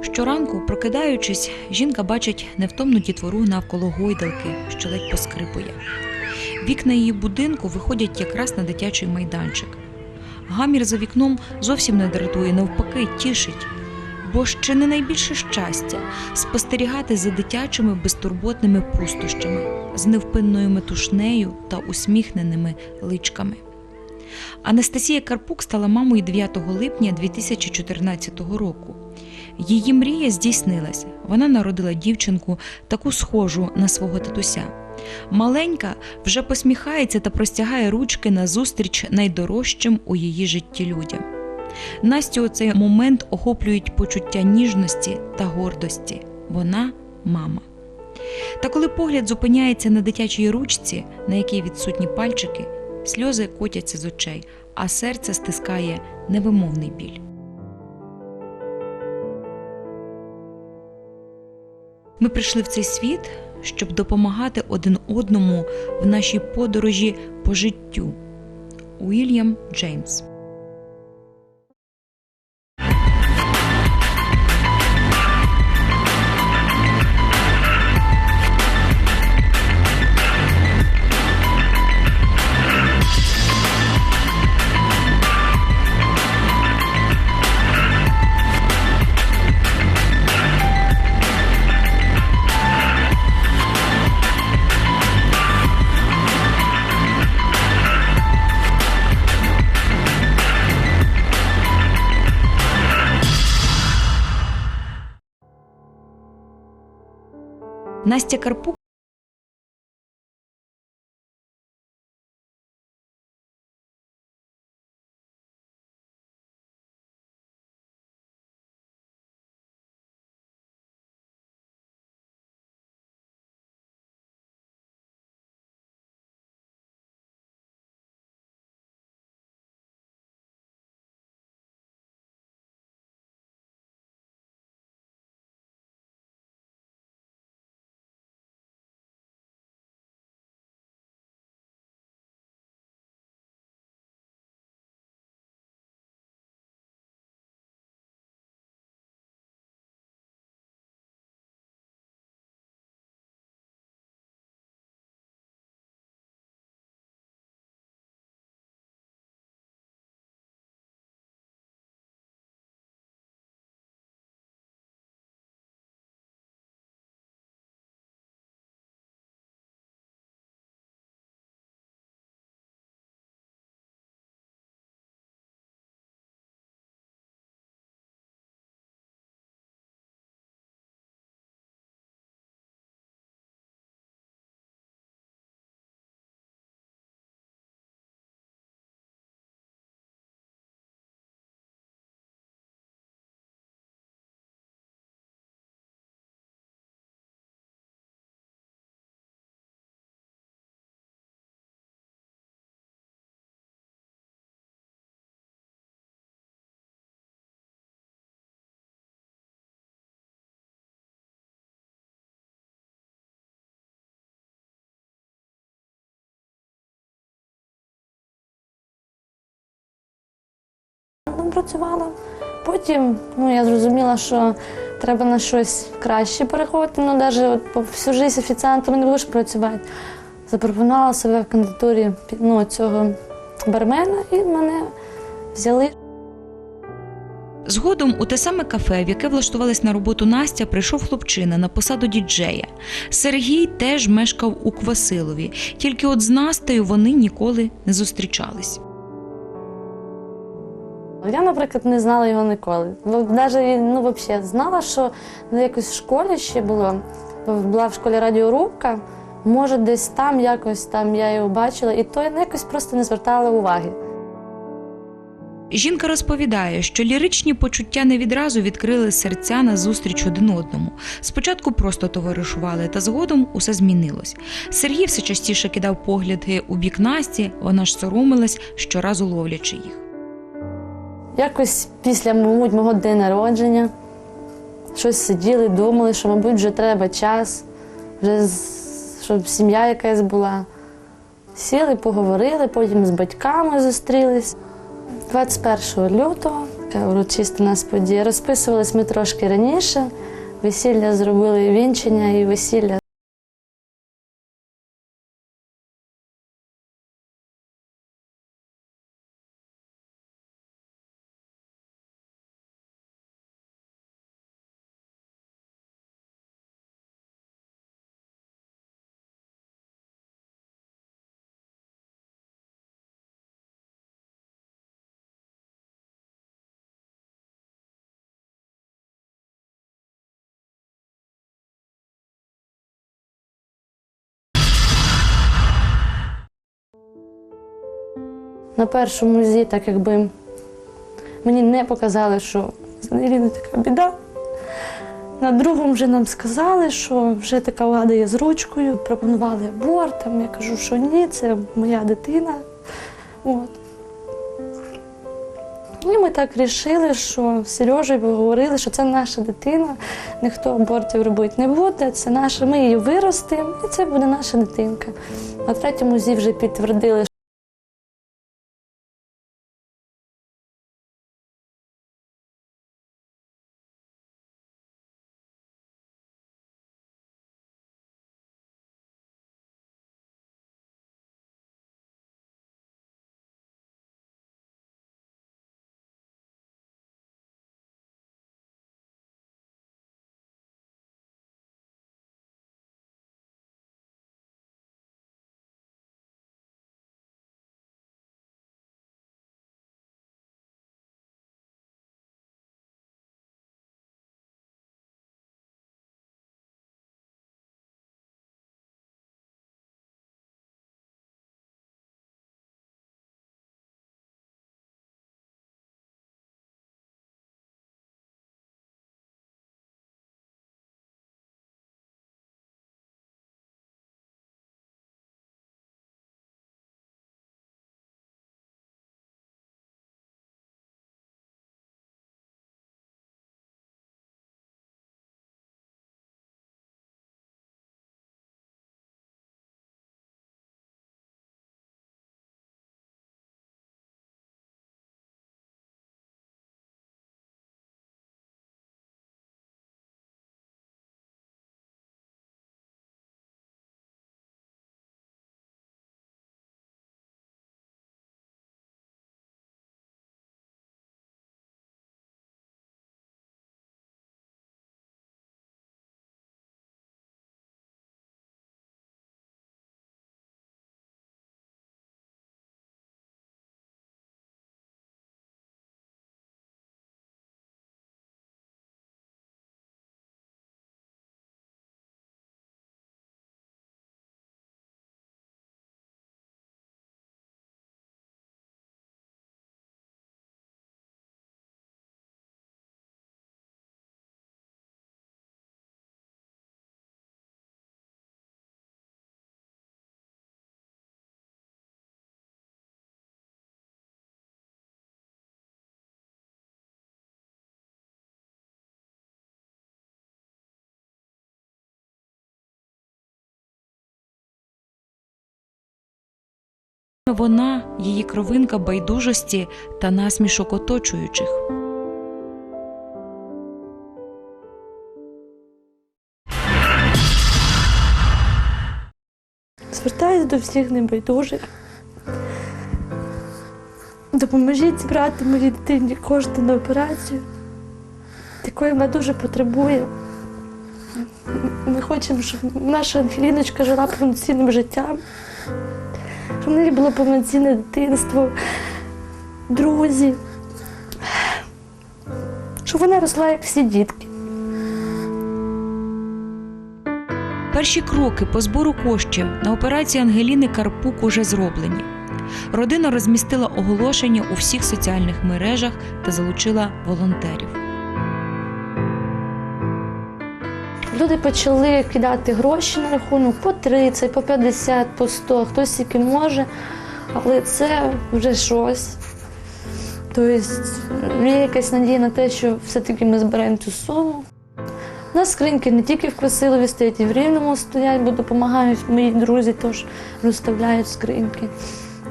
Щоранку, прокидаючись, жінка бачить невтомну дітвору навколо гойдалки, що ледь поскрипує. Вікна її будинку виходять якраз на дитячий майданчик. Гамір за вікном зовсім не дратує, навпаки, тішить. Бо ще не найбільше щастя спостерігати за дитячими безтурботними пустощами, з невпинною метушнею та усміхненими личками. Анастасія Карпук стала мамою 9 липня 2014 року. Її мрія здійснилася. Вона народила дівчинку, таку схожу на свого татуся. Маленька вже посміхається та простягає ручки назустріч найдорожчим у її житті людям. Настю у цей момент охоплюють почуття ніжності та гордості. Вона мама. Та коли погляд зупиняється на дитячій ручці, на якій відсутні пальчики, сльози котяться з очей, а серце стискає невимовний біль. Ми прийшли в цей світ, щоб допомагати один одному в нашій подорожі по життю. Уільям Джеймс Настя Карпук Там працювала. Потім ну, я зрозуміла, що треба на щось краще переходити. Ну, навіть по всю життя офіціантом не будеш працювати. Запропонувала себе в кандидатурі ну, цього бармена і мене взяли. Згодом у те саме кафе, в яке влаштувалась на роботу Настя, прийшов хлопчина на посаду діджея. Сергій теж мешкав у Квасилові, тільки от з Настею вони ніколи не зустрічались. Я, наприклад, не знала його ніколи. Навіть ну, взагалі, знала, що ну, якось в школі ще було, була в школі радіорубка, може, десь там якось там я його бачила, і то я якось просто не звертала уваги. Жінка розповідає, що ліричні почуття не відразу відкрили серця на зустріч один одному. Спочатку просто товаришували, та згодом усе змінилось. Сергій все частіше кидав погляди у бік Насті, вона ж соромилась, щоразу ловлячи їх. Якось після, мабуть, мого дня народження щось сиділи, думали, що, мабуть, вже треба час, вже щоб сім'я якась була. Сіли, поговорили, потім з батьками зустрілись. 21 лютого урочиста нас подія. Розписувались ми трошки раніше. Весілля зробили вінчення і весілля. На першому зі, так якби мені не показали, що з така біда. На другому вже нам сказали, що вже така влада є з ручкою, пропонували аборт. Там я кажу, що ні, це моя дитина. От. І ми так вирішили, що з Сережею поговорили, що це наша дитина, ніхто абортів робити не буде, це наша, ми її виростимо, і це буде наша дитинка. На третьому зі вже підтвердили, Вона, її кровинка байдужості та насмішок оточуючих. Звертаюсь до всіх небайдужих. Допоможіть зібрати моїй дитині кошти на операцію, якої вона дуже потребує. Ми хочемо, щоб наша Ангеліночка жила повноцінним життям, в неї було повноцінне дитинство, друзі, щоб вона росла, як всі дітки. Перші кроки по збору коштів на операцію Ангеліни Карпук уже зроблені. Родина розмістила оголошення у всіх соціальних мережах та залучила волонтерів. Люди почали кидати гроші на рахунок по 30, по 50, по 100, хтось тільки може, але це вже щось. Тобто є якась надія на те, що все-таки ми зберемо цю суму. У нас скриньки не тільки в Красилові стоять, і в Рівному стоять, бо допомагають мої друзі, теж розставляють скриньки.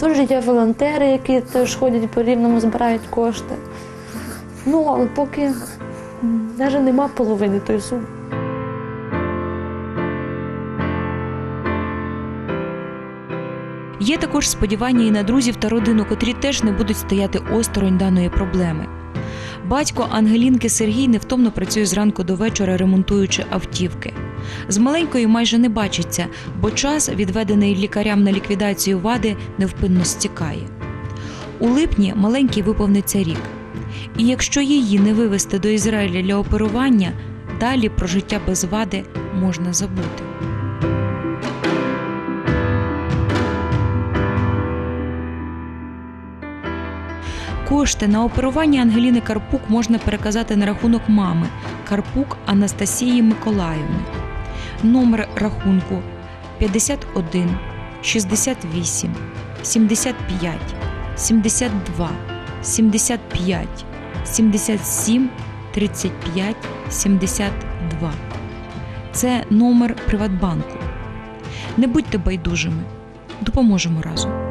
Теж є волонтери, які теж ходять по рівному, збирають кошти. Ну, але поки навіть нема половини тої суми. Є також сподівання і на друзів та родину, котрі теж не будуть стояти осторонь даної проблеми. Батько Ангелінки Сергій невтомно працює зранку до вечора, ремонтуючи автівки. З маленькою майже не бачиться, бо час, відведений лікарям на ліквідацію вади, невпинно стікає. У липні маленький виповниться рік. І якщо її не вивезти до Ізраїля для оперування, далі про життя без вади можна забути. Кошти на оперування Ангеліни Карпук можна переказати на рахунок мами Карпук Анастасії Миколаївни. Номер рахунку 51 68 75 72 75 77 35 72. Це номер Приватбанку. Не будьте байдужими. Допоможемо разом.